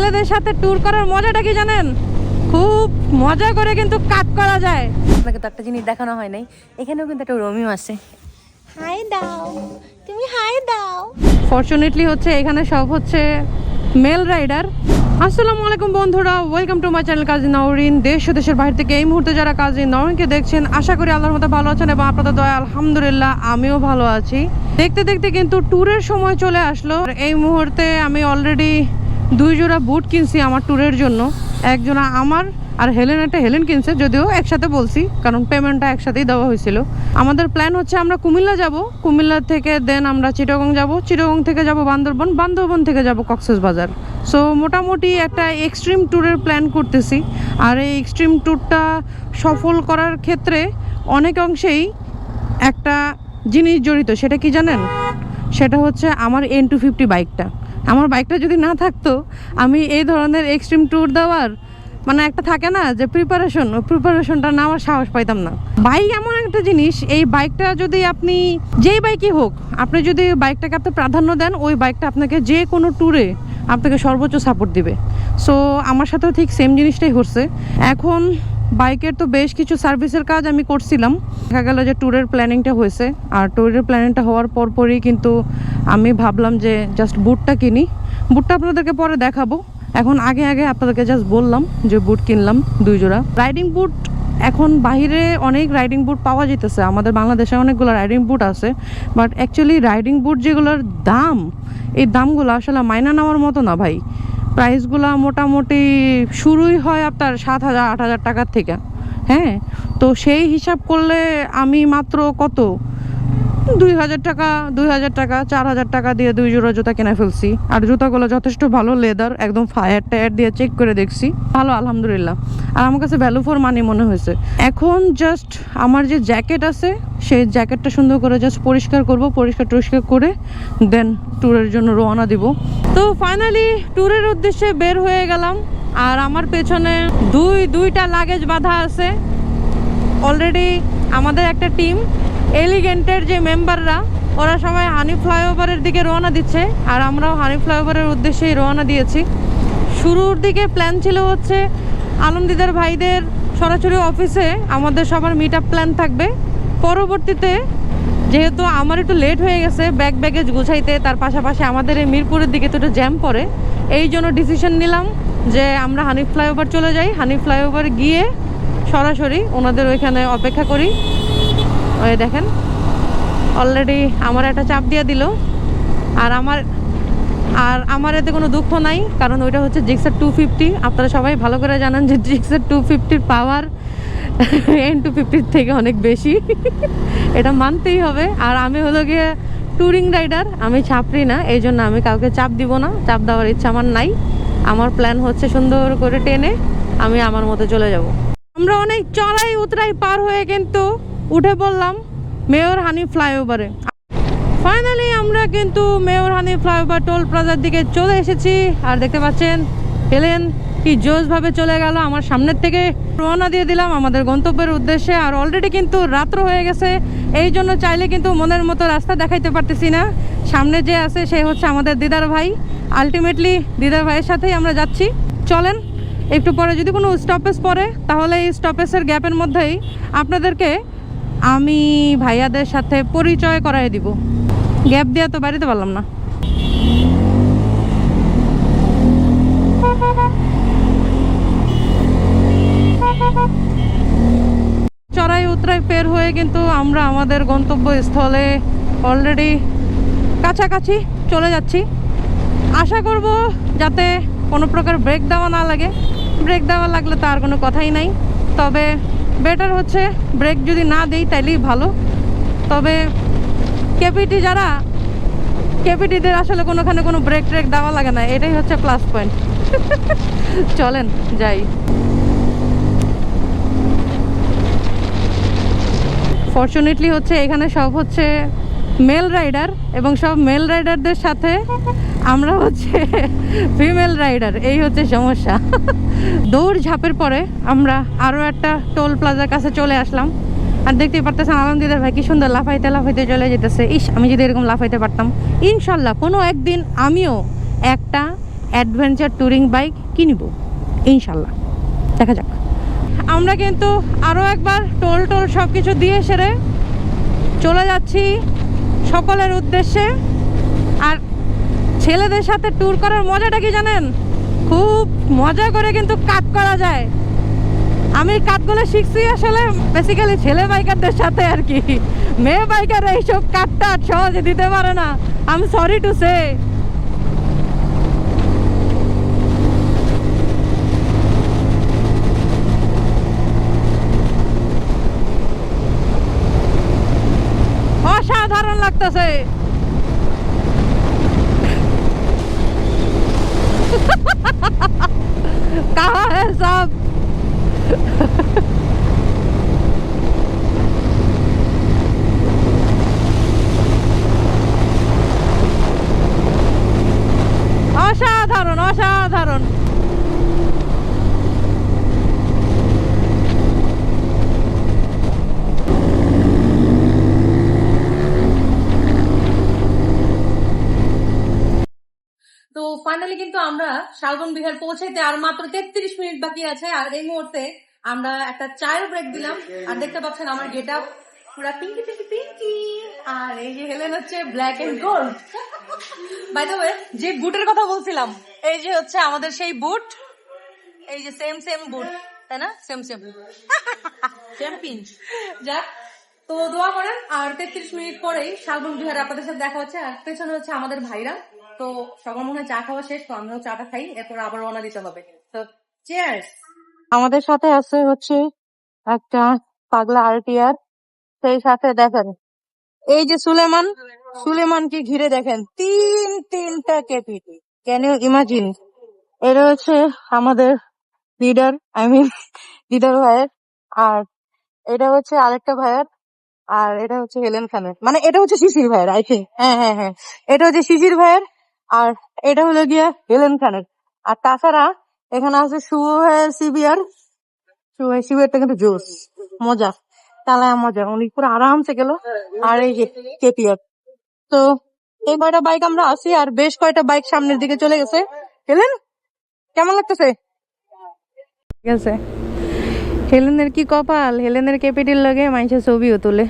ছেলেদের সাথে ট্যুর করার মজাটা কি জানেন? খুব মজা করে কিন্তু কাট করা যায়। আপনাকে তো একটা জিনিস দেখানো হয় নাই এখানেও কিন্তু একটা রোমিও আছে হাই দাও তুমি হাই দাও। ফর্চুনেটলি হচ্ছে এখানে সব হচ্ছে মেল রাইডার আসসালামু আলাইকুম বন্ধুরা welcome to my channel Kazi Naureen দেশ ও দেশের বাইরে থেকে এই মুহূর্তে যারা কাজী নওরিনকে দেখছেন আশা করি আল্লাহর মতো ভালো আছেন এবং আপনাদের দয়া আলহামদুলিল্লাহ আমিও ভালো আছি। দেখতে দেখতে কিন্তু ট্যুরের সময় চলে আসলো। এই মুহূর্তে আমি অলরেডি দুই জোড়া বুট কিনছি আমার ট্যুরের জন্য। এক জোড়া আমার আর হেলেন একটা হেলেন কিনছে, যদিও একসাথে বলছি, কারণ পেমেন্টটা একসাথেই দেওয়া হয়েছিল। আমাদের প্ল্যান হচ্ছে আমরা কুমিল্লা যাব। কুমিল্লা থেকে দেন আমরা চিটাগং যাব। চিটাগং থেকে যাব বান্দরবন বান্দরবন থেকে যাব কক্সবাজার। সো মোটামুটি একটা এক্সট্রিম ট্যুরের প্ল্যান করতেছি। আর এই এক্সট্রিম ট্যুরটা সফল করার ক্ষেত্রে অনেক অংশেই একটা জিনিস জড়িত, সেটা কি জানেন? সেটা হচ্ছে আমার এন টু ফিফটি বাইকটা আমার বাইকটা যদি না থাকতো, আমি এই ধরনের এক্সট্রিম ট্যুর দেওয়ার মানে একটা থাকে না যে প্রিপারেশন ওই প্রিপারেশনটা নেওয়ার সাহস পাইতাম না। বাইক এমন একটা জিনিস, এই বাইকটা যদি আপনি যেই বাইকই হোক, আপনি যদি বাইকটাকে আপনি প্রাধান্য দেন, ওই বাইকটা আপনাকে যে কোনো ট্যুরে আপনাকে সর্বোচ্চ সাপোর্ট দিবে। সো আমার সাথেও ঠিক সেম জিনিসটাই হচ্ছে এখন বাইকের তো বেশ কিছু সার্ভিসের কাজ আমি করছিলাম। দেখা গেল যে ট্যুরের প্ল্যানিংটা হয়েছে। আর ট্যুরের প্ল্যানিংটা হওয়ার পরপরই কিন্তু আমি ভাবলাম যে জাস্ট বুটটা কিনি। বুটটা আপনাদেরকে পরে দেখাবো। এখন আগে আগে আপনাদেরকে জাস্ট বললাম যে বুট কিনলাম দুই জোড়া। রাইডিং বুট এখন বাইরে অনেক রাইডিং বুট পাওয়া যেতেছে। আমাদের বাংলাদেশে অনেকগুলো রাইডিং বুট আছে। বাট অ্যাকচুয়ালি রাইডিং বুট যেগুলোর দাম, এই দামগুলো আসলে মাইনা নেওয়ার মতো না ভাই। প্রাইসগুলো মোটামুটি শুরুই হয় আপনার সাত হাজার, আট হাজার টাকার থেকে। হ্যাঁ? তো সেই হিসাব করলে আমি মাত্র কত? দুই হাজার টাকা, দুই হাজার টাকা, চার হাজার টাকা দিয়ে দুই জোড়া জুতা কিনে ফেলছি। আর জুতাগুলো যথেষ্ট ভালো লেদার একদম ফায়ার টায়ার দিয়ে চেক করে দেখছি। ভালো, আলহামদুলিল্লাহ। আর আমার কাছে ভ্যালু ফর মানি মনে হয়েছে। এখন জাস্ট আমার যে জ্যাকেট আছে, সেই জ্যাকেটটা সুন্দর করে জাস্ট পরিষ্কার করব, পরিষ্কার টরিষ্কার করে দেন ট্যুরের জন্য রওনা দিব। তো ফাইনালি ট্যুরের উদ্দেশ্যে বের হয়ে গেলাম। আর আমার পেছনে দুই, দুইটা লাগেজ বাঁধা আছে। অলরেডি আমাদের একটা টিম এলিগেন্টের যে মেম্বাররা ওরা সবাই হানি ফ্লাইওভারের দিকে রওনা দিচ্ছে। আর আমরাও হানি ফ্লাইওভারের উদ্দেশ্যেই রওনা দিয়েছি। শুরুর দিকে প্ল্যান ছিল হচ্ছে আলমদিদার ভাইদের সরাসরি অফিসে আমাদের সবার মিট আপ প্ল্যান থাকবে। পরবর্তীতে যেহেতু আমার একটু লেট হয়ে গেছে ব্যাগ ব্যাগেজ গুছাইতে, তার পাশাপাশি আমাদের এই মিরপুরের দিকে তো একটু জ্যাম পড়ে, এই জন্য ডিসিশন নিলাম যে আমরা হানি ফ্লাইওভার চলে যাই। হানি ফ্লাইওভার গিয়ে সরাসরি ওনাদের ওইখানে অপেক্ষা করি। ওই দেখেন অলরেডি আমার একটা চাপ দিয়ে দিল। আর আমার আর আমার এতে কোনো দুঃখ নাই, কারণ ওইটা হচ্ছে জিক্সার টু ফিফটি আপনারা সবাই ভালো করে জানেন যে জিক্সার টু ফিফটির পাওয়ার এন টু ফিফটির থেকে অনেক বেশি। এটা মানতেই হবে। আর আমি হলো গিয়ে ট্যুরিং রাইডার আমি ছাপরি না এই জন্য আমি কাউকে চাপ দিব না, চাপ দেওয়ার ইচ্ছা আমার নাই। আমার প্ল্যান হচ্ছে সুন্দর করে টেনে আমি আমার মতো চলে যাব। আমরা অনেক চড়াই উতরাই পার হয়ে কিন্তু উঠে পড়লাম মেয়র হানি ফ্লাইওভারে। ফাইনালি আমরা কিন্তু মেয়র হানি ফ্লাইওভার টোল প্লাজার দিকে চলে এসেছি। আর দেখতে পাচ্ছেন হেলেন কি জোশভাবে চলে গেল, আমার সামনের থেকে রওনা দিয়ে দিলাম আমাদের গন্তব্যের উদ্দেশ্যে। আর অলরেডি কিন্তু রাত্র হয়ে গেছে, এই জন্য চাইলে কিন্তু মনের মতো রাস্তা দেখাইতে পারতেছি না। সামনে যে আছে সে হচ্ছে আমাদের দিদার ভাই। আলটিমেটলি দিদার ভাইয়ের সাথেই আমরা যাচ্ছি। চলেন, একটু পরে যদি কোনো স্টপেজ পড়ে, তাহলে এই স্টপেজের গ্যাপের মধ্যেই আপনাদেরকে আমি ভাইয়াদের সাথে পরিচয় করাই দিব। গ্যাপ দেওয়া তো বাড়িতে পারলাম না চড়াই উতরাই পের হয়ে কিন্তু আমরা আমাদের গন্তব্যস্থলে অলরেডি কাছাকাছি চলে যাচ্ছি। আশা করব যাতে কোনো প্রকার ব্রেক দেওয়া না লাগে। ব্রেক দেওয়া লাগলে তো আর কোনো কথাই নাই। তবে বেটার হচ্ছে ব্রেক যদি না দিই তাইলেই ভালো। তবে কেপিটি যারা, কেপিটিদের আসলে কোনোখানে কোনো ব্রেক ট্রেক দেওয়া লাগে না। এটাই হচ্ছে প্লাস পয়েন্ট চলেন, যাই। ফর্চুনেটলি হচ্ছে এখানে সব হচ্ছে মেল রাইডার এবং সব মেল রাইডারদের সাথে আমরা হচ্ছে ফিমেল রাইডার এই হচ্ছে সমস্যা। দৌড় ঝাঁপের পরে আমরা আরও একটা টোল প্লাজার কাছে চলে আসলাম। আর দেখতেই পারতেছেন আলমদিদার ভাই কি সুন্দর লাফাইতে লাফাইতে চলে যেতেছে। ইস, আমি যদি এরকম লাফাইতে পারতাম। ইনশাল্লাহ, কোনো একদিন আমিও একটা অ্যাডভেঞ্চার ট্যুরিং বাইক কিনবো। ইনশাল্লাহ। দেখা যাক। আমরা কিন্তু আরও একবার টোল টোল সব কিছু দিয়ে সেরে চলে যাচ্ছি সকলের উদ্দেশ্যে। আর ছেলেদের সাথে ট্যুর করার মজাটা কি জানেন? খুব মজা করে কিন্তু কাট করা যায়। আমি কাটগুলো শিখছি আসলে বেসিক্যালি ছেলে বাইকারদের সাথে আর কি। মেয়ে বাইকার এইসব কাটটা সহজে দিতে পারে না। আমি সরি টু সে অসাধারণ লাগতেছে ফাইনালি কিন্তু আমরা শালবন বিহার পৌঁছাইতে আর মাত্র তেত্রিশ মিনিট বাকি আছে আর এই মুহূর্তে আমরা একটা চায়ের ব্রেক দিলাম। আর দেখতে পাচ্ছেন আমার গেট আপ পুরা পিঙ্কি পিঙ্কি পিঙ্কি আর এই যে হেলেন হচ্ছে black and gold by the way যে বুটের কথা বলছিলাম এই যে হচ্ছে আমাদের সেই বুট এই যে সেম সেম বুট তাই না? সেম সেম সেম পিঞ্চ যাক তো দোয়া করেন আর তেত্রিশ মিনিট পরেই শালবন বিহারে আপনাদের সাথে দেখা হচ্ছে আর পেছনে হচ্ছে আমাদের ভাইরা। তো সবার মনে চা খাওয়া শেষ, তো আমরাও চাটা খাই, এরপর আবার রওনা দিতে হবে। তো চেয়ার্স আমাদের সাথে আছে হচ্ছে একটা পাগলা আরটিআর সেই সাথে দেখেন, এই যে সুলেমান সুলেমানকে ঘিরে দেখেন, তিন তিনটা কেপিটি ক্যান ইউ ইমাজিন এটা হচ্ছে আমাদের লিডার আই মিন লিডার ভাইয়ের, আর এটা হচ্ছে আরেকটা ভাইয়ের, আর এটা হচ্ছে হেলেন খানের মানে এটা হচ্ছে শিশির ভাইয়ের আই হ্যাঁ হ্যাঁ হ্যাঁ এটা হচ্ছে শিশির ভাইয়ের আর এটা হলো গিয়ে হেলেন খানের আর তাছাড়া এখানে আছে ভাইয়ের সিবিআর ভাই সিবিআরটা কিন্তু জোস, মজা চালায় মজা, উনি পুরো আরামসে গেল। আর এই যে কেপিআর তো এই কয়টা বাইক আমরা আসি আর বেশ কয়টা বাইক সামনের দিকে চলে গেছে। হেলেন কেমন লাগতেছে? আছে। হেলেনের কি কপাল? হেলেনের ক্যাপিটাল লাগে মানুষের ছবিও তোলে।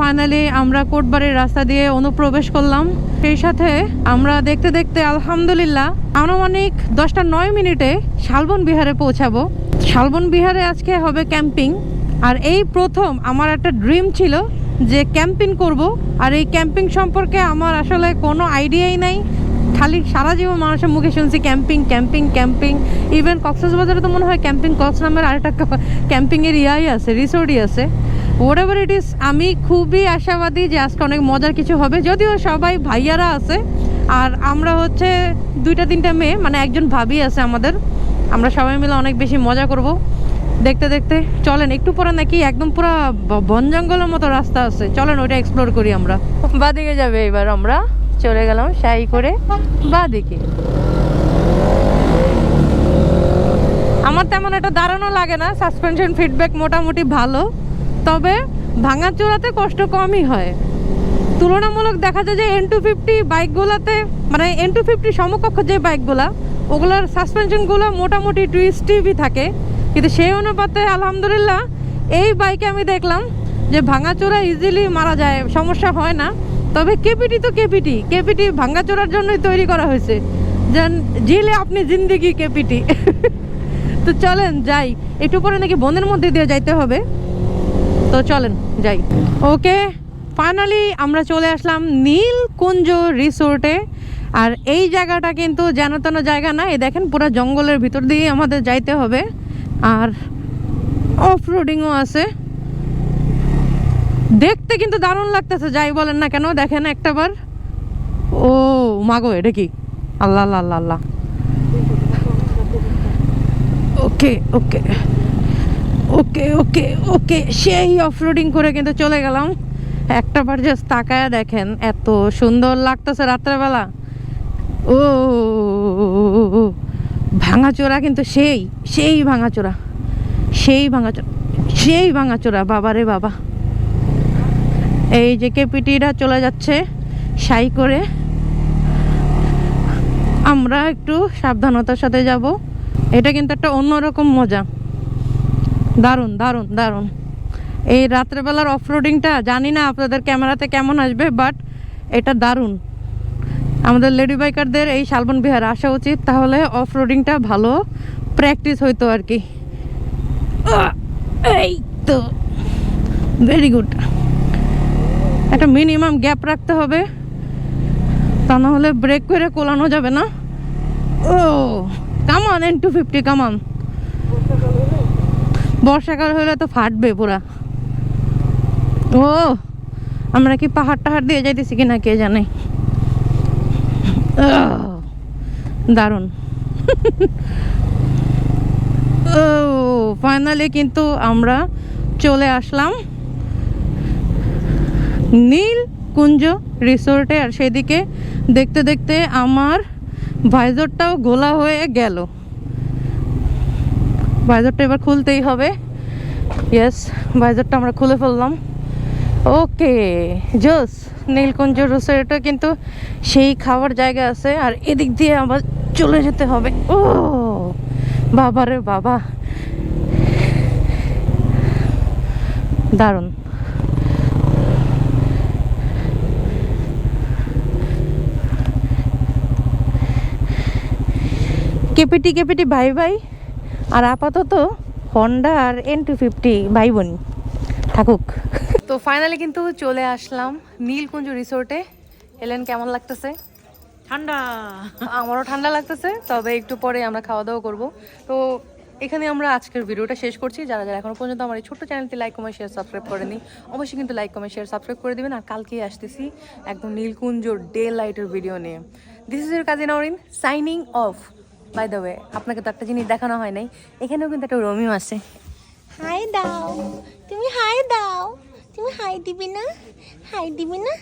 ফাইনালি আমরা কোটবাড়ির রাস্তা দিয়ে অনুপ্রবেশ করলাম। সেই সাথে আমরা দেখতে দেখতে আলহামদুলিল্লাহ আনুমানিক দশটা নয় মিনিটে শালবন বিহারে পৌঁছাবো। শালবন বিহারে আজকে হবে ক্যাম্পিং। আর এই প্রথম আমার একটা ড্রিম ছিল যে ক্যাম্পিং করব। আর এই ক্যাম্পিং সম্পর্কে আমার আসলে কোনো আইডিয়াই নাই। খালি সারা জীবন মানুষের মুখে শুনছি ক্যাম্পিং ক্যাম্পিং ক্যাম্পিং। ইভেন কক্সবাজারে তো মনে হয় ক্যাম্পিং কক্স নামের আরেকটা ক্যাম্পিং এর ইয়াই আছে, রিসোর্টই আছে। হোয়াট ইট ইস আমি খুবই আশাবাদী যে আজকে অনেক মজার কিছু হবে। যদিও সবাই ভাইয়ারা আছে, আর আমরা হচ্ছে দুইটা তিনটা মেয়ে মানে একজন ভাবি আছে আমাদের। আমরা সবাই মিলে অনেক বেশি মজা করব। দেখতে দেখতে, চলেন, একটু পরে নাকি একদম পুরো বন জঙ্গলের মতো রাস্তা আছে। চলেন, ওইটা এক্সপ্লোর করি আমরা। বাদিকে যাবে এবার আমরা। চলে গেলাম শাই করে বাদিকে। আমার তেমন একটা দাঁড়ানো লাগে না। সাসপেনশন ফিডব্যাক মোটামুটি ভালো। তবে ভাঙাচোরাতে কষ্ট কমই হয়। তুলনামূলক দেখা যায় যে এন টু ফিফটি বাইকগুলোতে মানে এন টু ফিফটি সমকক্ষ যে বাইকগুলা, ওগুলোর সাসপেনশনগুলো মোটামুটি টুইস্টিভই থাকে। কিন্তু সেই অনুপাতে আলহামদুলিল্লাহ এই বাইকে আমি দেখলাম যে ভাঙাচোরা ইজিলি মারা যায়, সমস্যা হয় না। তবে কেপিটি তো কেপিটি কেপিটি ভাঙাচোরার জন্যই তৈরি করা হয়েছে। যেন জিলে আপনি জিন্দিগি কেপিটি। তো চলেন যাই, একটু পরে নাকি বনের মধ্যে দিয়ে যাইতে হবে। তো চলেন, যাই। ওকে ফাইনালি আমরা চলে আসলাম নীলকুঞ্জ রিসোর্টে আর এই জায়গাটা কিন্তু যেন তেন জায়গা না, এই দেখেন পুরো জঙ্গলের ভিতর দিয়ে আমাদের যাইতে হবে। আর অফ রোডিংও আছে। দেখতে কিন্তু দারুণ লাগতেছে, যাই বলেন না কেন, দেখেন একটাবার। ও, মাগো, এটা কি? আল্লাহ আল্লাহ আল্লাহ আল্লাহ। ওকে ওকে ওকে ওকে ওকে। সেই অফরোডিং করে কিন্তু চলে গেলাম। একটা বার জাস্ট তাকায়া দেখেন, এত সুন্দর লাগতেছে রাত্রেবেলা। ও, ভাঙাচোরা কিন্তু সেই সেই ভাঙাচোরা সেই ভাঙাচোরা সেই ভাঙাচোরা, বাবারে বাবা। এই যে কেপিটিরা চলে যাচ্ছে, সাই করে। আমরা একটু সাবধানতার সাথে যাব। এটা কিন্তু একটা অন্যরকম মজা। দারুণ দারুণ দারুণ। এই রাত্রেবেলার অফরোডিংটা জানি না আপনাদের ক্যামেরাতে কেমন আসবে বাট এটা দারুণ। আমাদের লেডি বাইকারদের এই শালবন বিহার আসা উচিত, তাহলে অফরোডিংটা ভালো প্র্যাকটিস হইতো আর কি। এই তো। ভেরি গুড একটা মিনিমাম গ্যাপ রাখতে হবে, তা না হলে ব্রেক করে কোলানো যাবে না। ও কামান এন টু ফিফটি কামান বর্ষাকাল হলে তো ফাটবে পুরা। ও, আমরা কি পাহাড় টাহাড় দিয়ে যাইতেছি কিনা কে জানে। দারুণ। ও ফাইনালি কিন্তু আমরা চলে আসলাম নীল কুঞ্জ রিসোর্টে। আর সেদিকে দেখতে দেখতে আমার ভাইজরটাও গোলা হয়ে গেল। ভাইজরটা এবার খুলতেই হবে। ইয়েস ভাইজরটা আমরা খুলে ফেললাম। ওকে জোস নীলকুঞ্জ রিসোর্টে কিন্তু সেই খাওয়ার জায়গা আছে। আর এদিক দিয়ে আবার চলে যেতে হবে। ও, বাবা রে বাবা। দারুণ। কেপিটি কেপিটি বাই ভাই আর আপাতত Honda R N two fifty ভাই বোন থাকুক। তো ফাইনালি কিন্তু চলে আসলাম নীলকুঞ্জ রিসোর্টে এলেন কেমন লাগতেছে? ঠান্ডা। আমারও ঠান্ডা লাগতেছে তবে একটু পরে আমরা খাওয়া দাওয়া করব। তো এখানে আমরা আজকের ভিডিওটা শেষ করছি। যারা যারা এখনও পর্যন্ত আমার এই ছোট্ট চ্যানেলটি লাইক কমেন্ট শেয়ার সাবস্ক্রাইব করেনি অবশ্যই কিন্তু লাইক কমেন্ট শেয়ার সাবস্ক্রাইব করে দিবেন। আর কালকেই আসতেছি একদম নীলকুঞ্জ ডে লাইটের ভিডিও নিয়ে। দিস ইজ এর Kazi Naureen signing off by the way আপনাকে তো একটা জিনিস দেখানো হয় নাই। এখানেও কিন্তু একটা রোমিও আছে। হাই দাও। তুমি হাই দাও। তুমি হাই দিবি না? হাই দিবি না?